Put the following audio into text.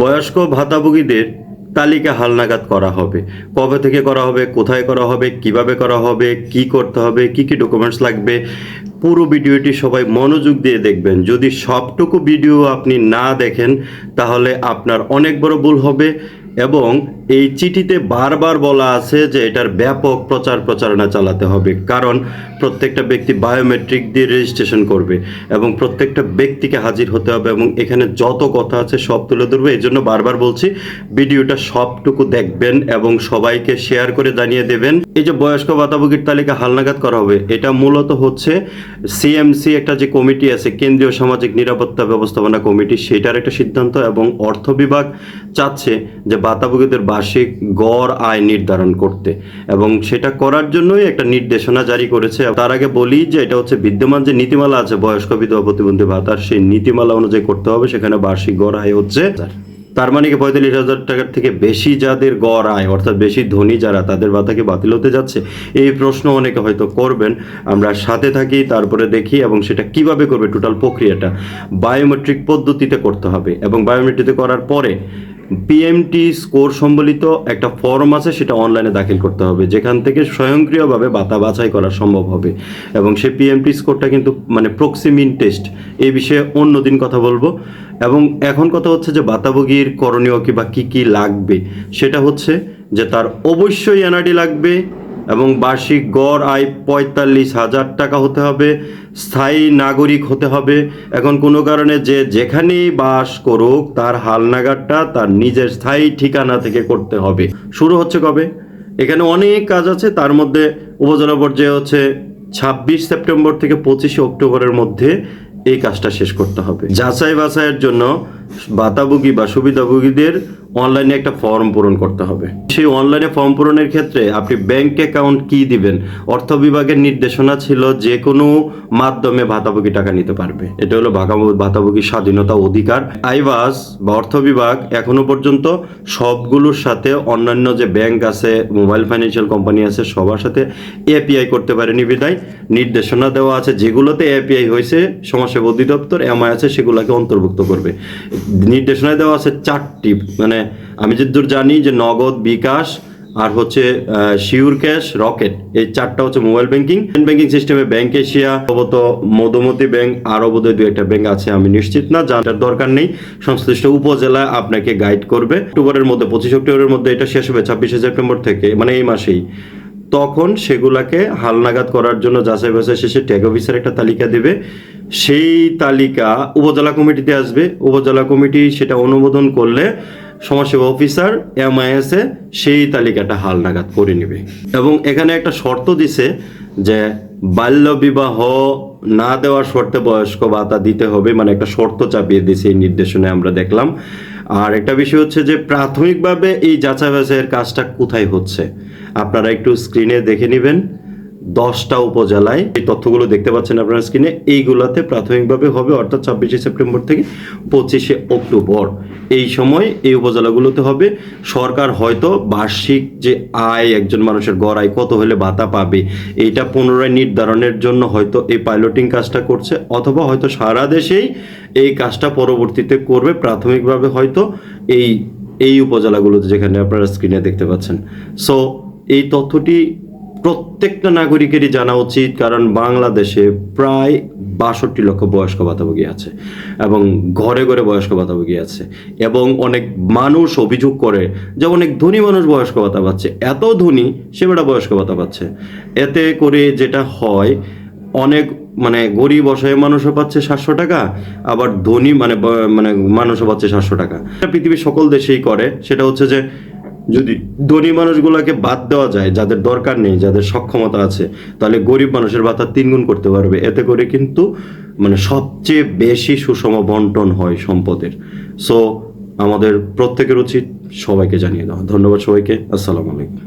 বয়স্ক ভাতাভোগীদের তালিকা হালনাগাদ করা হবে। কবে থেকে করা হবে, কোথায় করা হবে, কীভাবে করা হবে, কি করতে হবে, কি কি ডকুমেন্টস লাগবে, পুরো ভিডিওটি সবাই মনোযোগ দিয়ে দেখবেন। যদি সবটুকু ভিডিও আপনি না দেখেন, তাহলে আপনার অনেক বড় ভুল হবে এবং এই চিঠিতে বারবার বলা আছে যে এটার ব্যাপক প্রচার প্রচারণা চালাতে হবে, কারণ প্রত্যেকটা ব্যক্তি বায়োমেট্রিক দিয়ে রেজিস্ট্রেশন করবে এবং প্রত্যেকটা ব্যক্তিকে হাজির হতে হবে এবং এখানে যত কথা আছে সব তুলে ধরবে। এই জন্য বারবার বলছি, ভিডিওটা সবটুকু দেখবেন এবং সবাইকে শেয়ার করে জানিয়ে দেবেন। এই যে বয়স্ক ভাতাভোগীর তালিকা হালনাগাদ করা হবে, এটা মূলত হচ্ছে সিএমসি একটা যে কমিটি আছে, কেন্দ্রীয় সামাজিক নিরাপত্তা ব্যবস্থাপনা কমিটি, সেটার একটা সিদ্ধান্ত এবং অর্থ বিভাগ চাচ্ছে যে ভাতাভোগীদের বার্ষিক গড় আয় নির্ধারণ করতে। এবং সেটা করার জন্যই একটা নির্দেশনা জারি করেছে। তার আগে বলি যে, এটা হচ্ছে বিদ্যমান যে নীতিমালা আছে, বয়স্ক বিধবা প্রতিবন্ধী ভাতার সেই নীতিমালা অনুযায়ী করতে হবে। সেখানে বার্ষিক গড় আয় হচ্ছে। তার মানে কি পঁয়তাল্লিশ হাজার টাকার থেকে বেশি যাদের গড় আয়, অর্থাৎ বেশি ধনী যারা, তাদের ভাতা কি বাতিল হতে যাচ্ছে? এই প্রশ্ন অনেকে হয়তো করবেন। আমরা সাথে থাকি, তারপরে দেখি এবং সেটা কীভাবে করবে টোটাল প্রক্রিয়াটা। বায়োমেট্রিক পদ্ধতিতে করতে হবে। এবং বায়োমেট্রিতে করার পরে পিএমটি স্কোর সম্বলিত একটা ফর্ম আছে, সেটা অনলাইনে দাখিল করতে হবে, যেখান থেকে স্বয়ংক্রিয়ভাবে বাতা বাছাই করা সম্ভব হবে। এবং সেই পিএমটি স্কোরটা কিন্তু মানে প্রক্সিমিন টেস্ট এই বিষয়ে অন্য দিন কথা বলব। এবং এখন কথা হচ্ছে যে বাতাভোগীর করণীয় কি বা কী কী লাগবে, সেটা হচ্ছে যে তার অবশ্যই এনআরডি লাগবে এবং বার্ষিক গড় আয় পঁয়তাল্লিশ হাজার টাকা হতে হবে, স্থায়ী নাগরিক হতে হবে। এখন কোনো কারণে যে যেখানেই বাস করুক, তার হালনাগাদটা তার নিজের স্থায়ী ঠিকানা থেকে করতে হবে। শুরু হচ্ছে কবে? এখানে অনেক কাজ আছে, তার মধ্যে উপজেলা পর্যায়ে হচ্ছে ছাব্বিশ সেপ্টেম্বর থেকে পঁচিশে অক্টোবরের মধ্যে এই কাজটা শেষ করতে হবে। যাচাই বাছাইয়ের জন্য বাতাভোগী বা সুবিধাভোগীদের অনলাইনে একটা ফর্ম পূরণ করতে হবে। সেই অনলাইনে ফর্ম পূরণের ক্ষেত্রে আপনি ব্যাংক অ্যাকাউন্ট কি দিবেন? অর্থ বিভাগের নির্দেশনা ছিল যে কোনো মাধ্যমে ভাতাভোগী টাকা নিতে পারবে। এটা হলো ভাগা- ভাতাভোগী স্বাধীনতা অধিকার। আইবাস বা অর্থ বিভাগ এখনও পর্যন্ত সবগুলোর সাথে অন্যান্য যে ব্যাংক আছে মোবাইল ফাইন্যান্সিয়াল কোম্পানি আছে, সবার সাথে এপিআই করতে পারেনি বিদায় নির্দেশনা দেওয়া আছে, যেগুলোতে এপিআই হয়েছে, সমাজসেবা অধিদপ্তর এমআই আছে, সেগুলোকে অন্তর্ভুক্ত করবে। নির্দেশনা দেওয়া আছে চারটি মানে আমি যতদূর জানি যে নগদ, বিকাশ আর হচ্ছে শিওর ক্যাশ, রকেট, এই চারটা হচ্ছে মোবাইল ব্যাংকিং। ব্যাংকিং সিস্টেমে ব্যাংক এশিয়া, সম্ভবত মধুমতি ব্যাংক, আরও বোধহয় দু একটা ব্যাংক আছে, আমি নিশ্চিত না, যার দরকার নেই। সংশ্লিষ্ট উপজেলা আপনাকে গাইড করবে। অক্টোবরের মধ্যে, পঁচিশ অক্টোবরের মধ্যে এটা শেষ হবে, ছাব্বিশে সেপ্টেম্বর থেকে মানে এই মাসেই। তখন সেগুলাকে হালনাগাদ করার জন্য যাচাই বাছাই শেষে ট্যাগ অফিসের একটা তালিকা দেবে। সেই তালিকা উপজেলা কমিটিতে আসবে। উপজেলা কমিটি সেটা অনুমোদন করলে সমাজসেবা অফিসার এমআইএসে সেই তালিকাটা হালনাগাদ করে নেবে। এবং এখানে একটা শর্ত দিছে যে বাল্য বিবাহ না দেওয়ার শর্তে বয়স্ক ভাতা দিতে হবে মানে একটা শর্ত চাপিয়ে দিয়েছে এই নির্দেশনায় আমরা দেখলাম। আর একটা বিষয় হচ্ছে যে প্রাথমিকভাবে এই যাচাই বাছাইয়ের কাজটা কোথায় হচ্ছে? আপনারা একটু স্ক্রিনে দেখে নেবেন। দশটা উপজেলায় এই তথ্যগুলো দেখতে পাচ্ছেন আপনারা স্ক্রিনে। এইগুলাতে প্রাথমিকভাবে হবে অর্থাৎ ছাব্বিশে সেপ্টেম্বর থেকে পঁচিশে অক্টোবর। এই সময় এই উপজেলাগুলোতে হবে। সরকার হয়তো বার্ষিক যে আয়, একজন মানুষের গড় আয় কত হলে ভাতা পাবে, এইটা পুনরায় নির্ধারণের জন্য হয়তো এই পাইলটিং কাজটা করছে, অথবা হয়তো সারা দেশেই এই কাজটা পরবর্তীতে করবে। প্রাথমিকভাবে হয়তো এই এই উপজেলাগুলোতে যেখানে আপনারা স্ক্রিনে দেখতে পাচ্ছেন। সো এই তথ্যটি প্রত্যেকটা নাগরিকেরই জানা উচিত, কারণ বাংলাদেশে প্রায় বাষট্টি লক্ষ বয়স্ক ভাতাভোগী আছে এবং ঘরে ঘরে বয়স্ক ভাতাভোগী আছে। এবং অনেক মানুষ অভিযোগ করে যে অনেক ধনী মানুষ বয়স্ক ভাতা পাচ্ছে। এত ধনী সে বেটা বয়স্ক ভাতা পাচ্ছে। এতে করে যেটা হয়, অনেক মানে গরিব অসহায় মানুষও পাচ্ছে সাতশো টাকা, আবার ধনী মানে মানে মানুষও পাচ্ছে সাতশো টাকা। পৃথিবীর সকল দেশেই করে। সেটা হচ্ছে যে যদি ধনী মানুষগুলোকে বাদ দেওয়া যায়, যাদের দরকার নেই, যাদের সক্ষমতা আছে, তাহলে গরিব মানুষের ভাতা তিনগুণ করতে পারবে। এতে করে কিন্তু মানে সবচেয়ে বেশি সুষম বন্টন হয় সম্পদের। সো আমাদের প্রত্যেকের উচিত সবাইকে জানিয়ে দেওয়া। ধন্যবাদ সবাইকে। আসসালামু আলাইকুম।